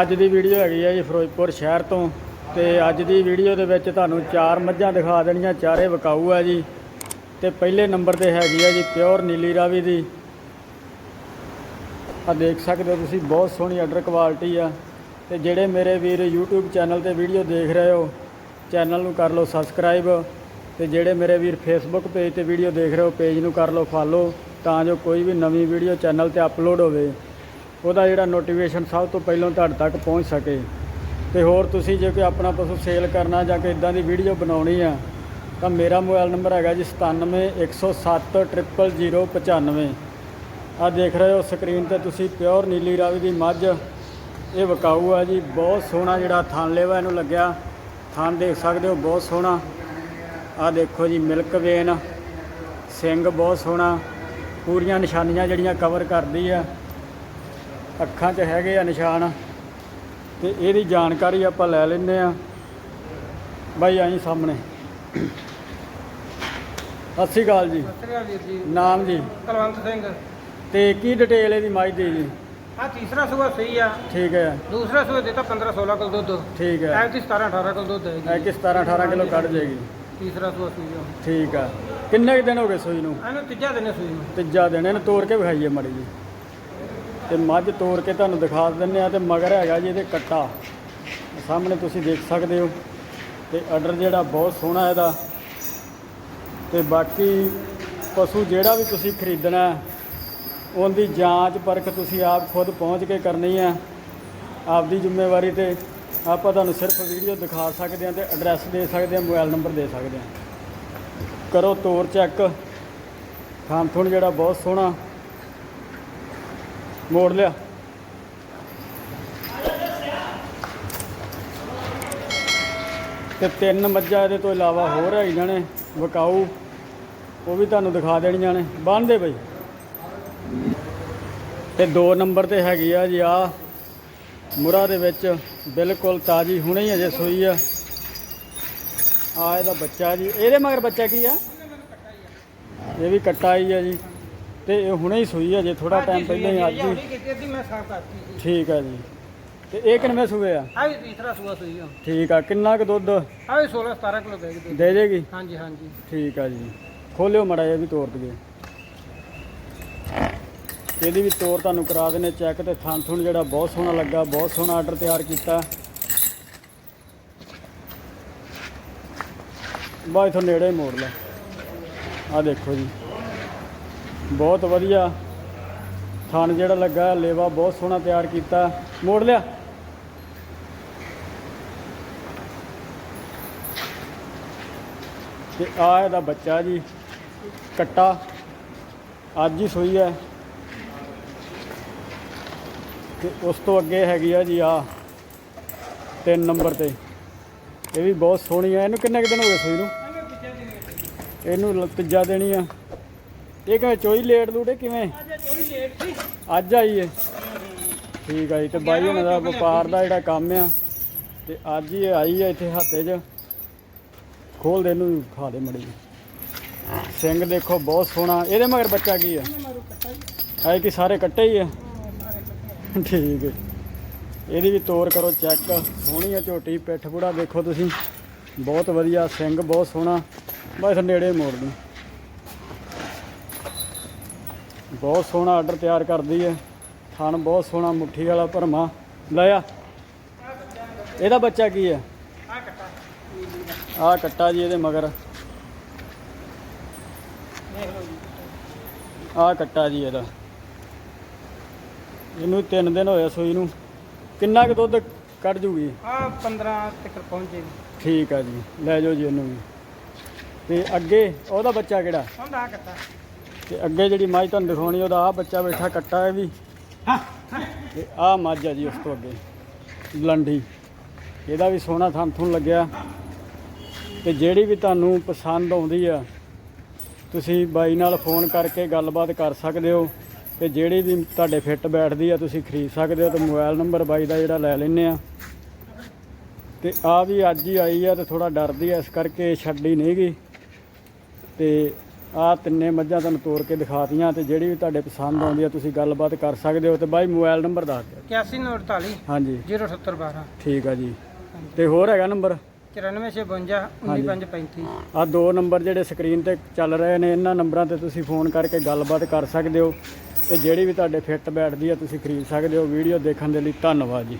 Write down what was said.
ਅੱਜ ਦੀ ਵੀਡੀਓ ਹੈਗੀ ਆ ਜੀ ਫਿਰੋਜ਼ਪੁਰ ਸ਼ਹਿਰ ਤੋਂ ਤੇ ਅੱਜ ਦੀ ਵੀਡੀਓ ਦੇ ਵਿੱਚ ਤੁਹਾਨੂੰ ਚਾਰ ਮੱਝਾਂ ਦਿਖਾ ਦੇਣੀਆਂ, ਚਾਰੇ ਵਿਕਾਊ ਆ ਜੀ। ਤੇ ਪਹਿਲੇ ਨੰਬਰ ਤੇ ਹੈਗੀ ਆ ਜੀ ਪਿਓਰ ਨੀਲੀ ਰਾਵੀ ਦੀ। ਆ ਦੇਖ ਸਕਦੇ ਹੋ ਤੁਸੀਂ, ਬਹੁਤ ਸੋਹਣੀ ਆਰਡਰ ਕੁਆਲਿਟੀ ਆ। ਤੇ ਜਿਹੜੇ ਮੇਰੇ ਵੀਰ YouTube ਚੈਨਲ ਤੇ ਵੀਡੀਓ ਦੇਖ ਰਹੇ ਹੋ ਚੈਨਲ ਨੂੰ ਕਰ ਲਓ ਸਬਸਕ੍ਰਾਈਬ ਤੇ ਜਿਹੜੇ ਮੇਰੇ ਵੀਰ Facebook ਪੇਜ ਤੇ ਵੀਡੀਓ ਦੇਖ ਰਹੇ ਹੋ ਪੇਜ ਨੂੰ ਕਰ ਲਓ ਫਾਲੋ ਤਾਂ ਜੋ ਕੋਈ ਵੀ ਨਵੀਂ ਵੀਡੀਓ ਚੈਨਲ ਤੇ ਅਪਲੋਡ ਹੋਵੇ। ਉਹਦਾ ਜਿਹੜਾ ਨੋਟੀਫਿਕੇਸ਼ਨ ਸਭ ਤੋਂ ਪਹਿਲਾਂ ਤੁਹਾਡੇ ਤੱਕ ਪਹੁੰਚ ਸਕੇ। ਤੇ ਹੋਰ ਤੁਸੀਂ ਜੇ ਕੋਈ ਆਪਣਾ ਪਸ਼ੂ ਸੇਲ ਕਰਨਾ ਜਾਂ ਕੋਈ ਇਦਾਂ ਦੀ ਵੀਡੀਓ ਬਣਾਉਣੀ ਆ, ਤਾਂ ਮੇਰਾ ਮੋਬਾਈਲ ਨੰਬਰ ਹੈਗਾ ਜੀ 9710700095 ਆ ਦੇਖ ਰਹੇ ਹੋ ਸਕਰੀਨ ਤੇ ਤੁਸੀਂ ਪਿਓਰ ਨੀਲੀ ਰਾਵੀ ਦੀ ਮੱਝ। ਇਹ ਵਿਕਾਊ ਆ ਜੀ, ਬਹੁਤ ਸੋਹਣਾ ਜਿਹੜਾ ਥਣ ਲੇਵਾ ਇਹਨੂੰ ਲੱਗਿਆ। ਥਣ ਦੇਖ ਸਕਦੇ ਹੋ, ਬਹੁਤ ਸੋਹਣਾ। ਆ ਦੇਖੋ ਜੀ ਮਿਲਕ ਵੇਨ ਸਿੰਘ ਬਹੁਤ ਸੋਹਣਾ। ਪੂਰੀਆਂ ਨਿਸ਼ਾਨੀਆਂ ਜਿਹੜੀਆਂ ਕਵਰ ਕਰਦੀ ਆ। ਅੱਖਾਂ 'ਚ ਹੈਗੇ ਆ ਨਿਸ਼ਾਨ ਤੇ ਇਹਦੀ ਜਾਣਕਾਰੀ ਆਪਾਂ ਲੈ ਲੈਂਦੇ ਆ ਬਾਈ ਆਈ ਸਾਹਮਣੇ। ਸਤਿ ਸ਼੍ਰੀ ਅਕਾਲ ਜੀ। ਨਾਮ ਜੀ? ਕਲਵੰਤ ਸਿੰਘ। ਤੇ ਕੀ ਡਿਟੇਲ ਇਹਦੀ ਮੱਝ ਦੀ ਜੀ? ਆ ਤੀਸਰਾ ਸੂਆ ਸਹੀ ਆ। ਠੀਕ ਹੈ। ਦੂਸਰਾ ਸੂਆ ਦਿੱਤਾ 15 16 ਕਿਲੋ ਦੁੱਧ। ਠੀਕ ਹੈ। ਐ 17 18 ਕਿਲੋ ਦੁੱਧ ਹੈ ਇਹ ਕਿ 17 18 ਕਿਲੋ ਕੱਢ ਜਾਏਗੀ। ਤੀਸਰਾ ਸੂਆ ਸੂਈ ਆ। ਠੀਕ ਆ। ਕਿੰਨੇ ਦਿਨ ਹੋ ਗਏ ਸੂਈ ਨੂੰ? ਇਹਨੂੰ ਤੀਜਾ ਦਿਨ ਸੂਈ ਨੂੰ। ਤੀਜਾ ਦਿਨ। ਇਹਨੂੰ ਤੋੜ ਕੇ ਵਿਖਾਈਏ ਮੜੀ ਜੀ ਤੇ ਮੱਝ ਤੋੜ ਕੇ ਤੁਹਾਨੂੰ ਦਿਖਾ ਦਿੰਨੇ ਆ ਤੇ ਮਗਰ ਹੈਗਾ ਜੀ ਇਹਦੇ ਕੱਟਾ। ਸਾਹਮਣੇ ਤੁਸੀਂ ਦੇਖ ਸਕਦੇ ਹੋ। ਤੇ ਆਰਡਰ ਜਿਹੜਾ ਬਹੁਤ ਸੋਹਣਾ ਇਹਦਾ। ਤੇ ਬਾਕੀ ਪਸ਼ੂ ਜਿਹੜਾ ਵੀ ਤੁਸੀਂ ਖਰੀਦਣਾ ਉਹਦੀ ਜਾਂਚ ਪਰਖ ਤੁਸੀਂ ਆਪ ਖੁਦ ਪਹੁੰਚ ਕੇ ਕਰਨੀ ਹੈ। ਆਪਦੀ ਜ਼ਿੰਮੇਵਾਰੀ ਤੇ ਆਪਾਂ ਤੁਹਾਨੂੰ ਸਿਰਫ ਵੀਡੀਓ ਦਿਖਾ ਸਕਦੇ ਹਾਂ ਤੇ ਐਡਰੈਸ ਦੇ ਸਕਦੇ ਹਾਂ ਮੋਬਾਈਲ ਨੰਬਰ ਦੇ ਸਕਦੇ ਹਾਂ। ਕਰੋ ਤੋਰ ਚੈੱਕ ਖਾਣ ਥੁਣ ਜਿਹੜਾ ਬਹੁਤ ਸੋਹਣਾ। ਮੋੜ ਲਿਆ। ਤੇ ਤਿੰਨ ਮੱਝਾਂ ਇਹਦੇ ਤੋਂ ਇਲਾਵਾ ਹੋਰ ਹੈਗੀਆਂ ਜਾਣੇ, ਵਿਕਾਊ। ਉਹ ਵੀ ਤੁਹਾਨੂੰ ਦਿਖਾ ਦੇਣੀਆਂ ਨੇ ਬੰਨ ਬਈ। ਤੇ ਦੋ ਨੰਬਰ ਤੇ ਹੈਗੀ ਆ ਜੀ ਆ। ਮੁਰਾ ਦੇ ਵਿੱਚ ਬਿਲਕੁਲ ਤਾਜੀ ਹੁਣੇ ਹੀ ਅਜੇ ਸੂਈ ਆ। ਆ ਇਹਦਾ ਬੱਚਾ ਜੀ। ਇਹਦੇ ਮਗਰ ਬੱਚਾ ਕੀ ਆ? ਇਹ ਵੀ ਕੱਟਾ ਹੀ ਆ ਜੀ। ਤੇ ਇਹ ਹੁਣੇ ਹੀ ਸੂਈ ਆ ਜੇ ਥੋੜਾ ਟਾਈਮ ਪਹਿਲਾਂ ਹੀ ਅੱਜ ਹੀ। ਕੀਤੀ ਅੱਧੀ ਮੈਂ ਸਾਫ਼ ਕਰਤੀ ਸੀ ਠੀਕ ਆ ਜੀ। ਤੇ ਇਹ ਕਿੰਨੇ ਸੂਏ ਆ? ਆ ਵੀ ਤੀਸਰਾ ਸੂਆ ਸਹੀ ਆ। ਠੀਕ ਆ ਕਿੰਨਾ ਕੁ ਦੁੱਧ? ਆ ਵੀ 16 17 ਕਿਲੋ ਦੇ ਦੇ। ਜੇਗੀ ਹਾਂਜੀ ਹਾਂਜੀ। ਠੀਕ ਆ ਜੀ। ਖੋਲਿਓ ਮੜਾ ਇਹ ਵੀ ਤੋੜ ਦਈਏ। ਇਹਦੀ ਵੀ ਤੋੜ ਤੁਹਾਨੂੰ ਕਰਾ ਦਿੰਨੇ ਚੈੱਕ ਤੇ ਥਣ ਥੁਣ ਜਿਹੜਾ ਬਹੁਤ ਸੋਹਣਾ ਲੱਗਾ ਬਹੁਤ ਸੋਹਣਾ ਆਰਡਰ ਤਿਆਰ ਕੀਤਾ। ਬਾ ਇਥੋਂ ਨੇੜੇ ਹੀ ਮੋੜ ਲੈ ਆ ਦੇਖੋ ਜੀ। ਬਹੁਤ ਵਧੀਆ। ਥਣ ਜਿਹੜਾ ਲੱਗਾ, ਲੇਵਾ ਬਹੁਤ ਸੋਹਣਾ ਤਿਆਰ ਕੀਤਾ। ਮੋੜ ਲਿਆ। ਤੇ ਆ ਇਹਦਾ ਬੱਚਾ ਜੀ, ਕੱਟਾ। ਅੱਜ ਹੀ ਸੋਈ ਹੈ। ਤੇ ਉਸ ਤੋਂ ਅੱਗੇ ਹੈਗੀ ਆ ਜੀ ਆ ਤਿੰਨ ਨੰਬਰ ਤੇ। ਇਹ ਵੀ ਬਹੁਤ ਸੋਹਣੀ ਆ। ਇਹਨੂੰ ਕਿੰਨੇ ਕੁ ਦਿਨ ਹੋ ਗਏ ਸੋਈ ਨੂੰ? ਇਹਨੂੰ ਤੀਜਾ ਦੇਣੀ ਆ। ਇਹ ਕਿਵੇਂ ਚੋਈ ਲੇਟ ਲੂਟੇ ਕਿਵੇਂ? ਅੱਜ ਆਈ ਏ। ਠੀਕ ਆ ਜੀ, ਤੇ ਬਾਈ ਉਹਨਾਂ ਦਾ ਵਪਾਰ ਦਾ ਜਿਹੜਾ ਕੰਮ ਆ, ਤੇ ਅੱਜ ਹੀ ਆਈ ਆ ਇੱਥੇ ਹੱਤੇ 'ਚ। ਖੋਲ ਦੇ ਇਹਨੂੰ, ਖਾ ਦੇ ਮੜੀ ਸਿੰਘ ਦੇਖੋ, ਬਹੁਤ ਸੋਹਣਾ। ਇਹਦੇ ਮਗਰ ਬੱਚਾ ਕੀ ਆ? ਹੈ ਕਿ ਸਾਰੇ ਕੱਟੇ ਹੀ ਆ? ਠੀਕ ਹੈ ਇਹਦੀ ਵੀ ਤੋਰ ਕਰੋ ਚੈੱਕ। ਸੋਹਣੀ ਆ ਝੋਟੀ, ਪਿੱਠ ਪੂੜਾ ਦੇਖੋ ਤੁਸੀਂ। ਬਹੁਤ ਵਧੀਆ, ਸਿੰਘ ਬਹੁਤ ਸੋਹਣਾ। ਬਸ ਨੇੜੇ ਮੋੜ ਦੂੰ ਬਹੁਤ ਸੋਹਣਾ ਆਰਡਰ ਤਿਆਰ ਕਰਦੀ ਹੈ। ਥਣ ਬਹੁਤ ਸੋਹਣਾ ਮੁੱਠੀ ਵਾਲਾ ਭਰਮਾ। ਲੈ ਆ। ਇਹਦਾ ਬੱਚਾ ਕੀ ਹੈ? ਆ ਕੱਟਾ ਆਹ ਕੱਟਾ ਜੀ ਇਹਦੇ ਮਗਰ। ਆਹ ਕੱਟਾ ਜੀ ਇਹਦਾ। ਇਹਨੂੰ 3 ਦਿਨ ਹੋਏ ਸੂਈ ਨੂੰ। ਕਿੰਨਾ ਕੁ ਦੁੱਧ ਕੱਢ ਜੂਗੀ? ਆ 15 ਤੱਕ ਪਹੁੰਚ ਜੇਗੀ ਠੀਕ ਆ ਜੀ। ਲੈ ਜਾਓ ਜੀ ਇਹਨੂੰ ਵੀ। ਤੇ ਅੱਗੇ ਉਹਦਾ ਬੱਚਾ ਕਿਹੜਾ? ਹੁੰਦਾ ਆ ਕੱਟਾ। ਤੇ ਅੱਗੇ ਜਿਹੜੀ ਮੱਝ ਤੁਹਾਨੂੰ ਦਿਖਾਉਣੀ ਉਹਦਾ ਆਹ ਬੱਚਾ ਬੈਠਾ ਕੱਟਾ ਹੈ ਵੀ। ਤੇ ਆਹ ਮੱਝ ਆ ਜੀ ਉਸ ਤੋਂ ਅੱਗੇ ਲੰਡੀ ਇਹਦਾ ਵੀ ਸੋਹਣਾ ਥਣ ਥੁਣ ਲੱਗਿਆ। ਤੇ ਜਿਹੜੀ ਵੀ ਤੁਹਾਨੂੰ ਪਸੰਦ ਆਉਂਦੀ ਆ ਤੁਸੀਂ ਬਾਈ ਨਾਲ ਫੋਨ ਕਰਕੇ ਗੱਲਬਾਤ ਕਰ ਸਕਦੇ ਹੋ। ਤੇ ਜਿਹੜੀ ਵੀ ਤੁਹਾਡੇ ਫਿੱਟ ਬੈਠਦੀ ਆ ਤੁਸੀਂ ਖਰੀਦ ਸਕਦੇ ਹੋ ਤੇ ਮੋਬਾਈਲ ਨੰਬਰ ਬਾਈ ਦਾ ਜਿਹੜਾ ਲੈ ਲੈਨੇ ਆ। ਤੇ ਆ ਵੀ ਅੱਜ ਹੀ ਆਈ ਆ ਤੇ ਥੋੜਾ ਡਰਦੀ ਆ ਇਸ ਕਰਕੇ ਛੱਡੀ ਨਹੀਂ ਗਈ। ਤੇ ਆ ਤਿੰਨੇ ਮੱਝਾਂ ਤੁਹਾਨੂੰ ਤੋੜ ਕੇ ਦਿਖਾਤੀਆਂ ਤੇ ਜਿਹੜੀ ਵੀ ਤੁਹਾਡੇ ਪਸੰਦ ਆਉਂਦੀ ਆ ਤੁਸੀਂ ਗੱਲਬਾਤ ਕਰ ਸਕਦੇ ਹੋ ਤੇ ਬਾਈ ਮੋਬਾਈਲ ਨੰਬਰ ਦੱਸ ਦਿਓ। 8148 ਹਾਂਜੀ। 07012 ਠੀਕ ਆ ਜੀ। ਤੇ ਹੋਰ ਹੈਗਾ ਨੰਬਰ? 9452 19535 ਆ ਦੋ ਨੰਬਰ ਜਿਹੜੇ ਸਕਰੀਨ ਤੇ ਚੱਲ ਰਹੇ ਨੇ ਇਹਨਾਂ ਨੰਬਰਾਂ ਤੇ ਤੁਸੀਂ ਫੋਨ ਕਰਕੇ ਗੱਲਬਾਤ ਕਰ ਸਕਦੇ ਹੋ ਤੇ ਜਿਹੜੀ ਵੀ ਤੁਹਾਡੇ ਫਿੱਟ ਬੈਠਦੀ ਆ ਤੁਸੀਂ ਖਰੀਦ ਸਕਦੇ ਹੋ। ਵੀਡੀਓ ਦੇਖਣ ਦੇ ਲਈ ਧੰਨਵਾਦ ਜੀ।